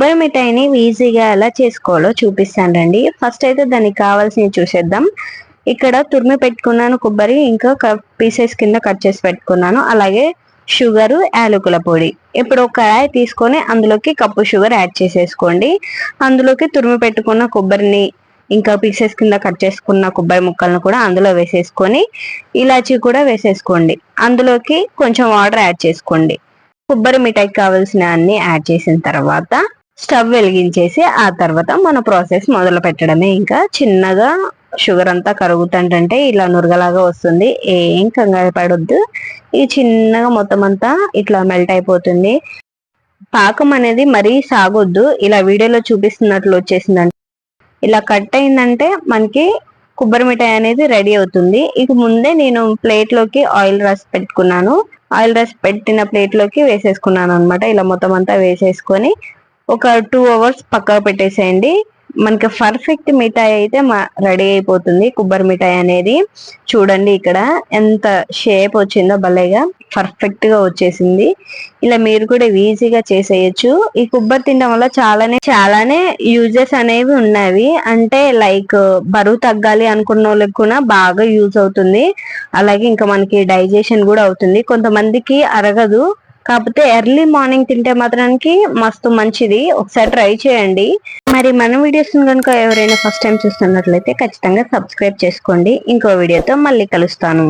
కొబ్బరి మిఠాయిని ఈజీగా ఎలా చేసుకోవాలో చూపిస్తాను రండి. ఫస్ట్ అయితే దానికి కావాల్సినవి చూసేద్దాం. ఇక్కడ తురిమి పెట్టుకున్నాను కొబ్బరి ఇంకా పీసెస్ కింద కట్ చేసి పెట్టుకున్నాను. అలాగే షుగరు యాలకుల పొడి. ఇప్పుడు ఒక కడాయి తీసుకొని అందులోకి కప్పు షుగర్ యాడ్ చేసేసుకోండి. అందులోకి తురిమి పెట్టుకున్న కొబ్బరిని ఇంకా పీసెస్ కింద కట్ చేసుకున్న కొబ్బరి ముక్కలను కూడా అందులో వేసేసుకొని ఇలాచీ కూడా వేసేసుకోండి. అందులోకి కొంచెం వాటర్ యాడ్ చేసుకోండి. కొబ్బరి మిఠాయికి కావాల్సిన అన్ని యాడ్ చేసిన తర్వాత స్టవ్ వెలిగించేసి ఆ తర్వాత మన ప్రాసెస్ మొదలు పెట్టడమే. ఇంకా చిన్నగా షుగర్ అంతా కరుగుతుంటే ఇలా నురగలాగా వస్తుంది. ఏం కంగారు పడొద్దు. ఇది చిన్నగా మొత్తం అంతా ఇట్లా మెల్ట్ అయిపోతుంది. పాకం అనేది మరీ సాగొద్దు. ఇలా వీడియోలో చూపిస్తున్నట్లు వచ్చేసిందంటే. ఇలా కట్ అయిందంటే మనకి కొబ్బరి మిఠాయి అనేది రెడీ అవుతుంది. ఇక ముందే నేను ప్లేట్లోకి ఆయిల్ రస్ పెట్టుకున్నాను. ఆయిల్ రస్ పెట్టిన ప్లేట్లోకి వేసేసుకున్నాను అనమాట ఇలా మొత్తం అంతా వేసేసుకొని ఒక టూ అవర్స్ పక్కకు పెట్టేసేయండి. మనకి పర్ఫెక్ట్ మిఠాయి అయితే రెడీ అయిపోతుంది. కొబ్బరి మిఠాయి అనేది. చూడండి ఇక్కడ ఎంత షేప్ వచ్చిందో భలేగా పర్ఫెక్ట్గా వచ్చేసింది. ఇలా మీరు కూడా ఈజీగా చేసేయచ్చు. ఈ కొబ్బరి తినడం వల్ల చాలానే చాలానే యూజెస్ అనేవి ఉన్నవి. అంటే లైక్ బరువు తగ్గాలి అనుకున్న వాళ్ళకి కూడా బాగా యూజ్ అవుతుంది. అలాగే ఇంకా మనకి డైజెషన్ కూడా అవుతుంది. కొంతమందికి అరగదు. కాకపోతే ఎర్లీ మార్నింగ్ తింటే మాత్రానికి మస్తు మంచిది. ఒకసారి ట్రై చేయండి. మరి మన వీడియోస్ కనుక ఎవరైనా ఫస్ట్ టైం చూస్తున్నట్లయితే ఖచ్చితంగా సబ్స్క్రైబ్ చేసుకోండి. ఇంకో వీడియోతో మళ్ళీ కలుస్తాను.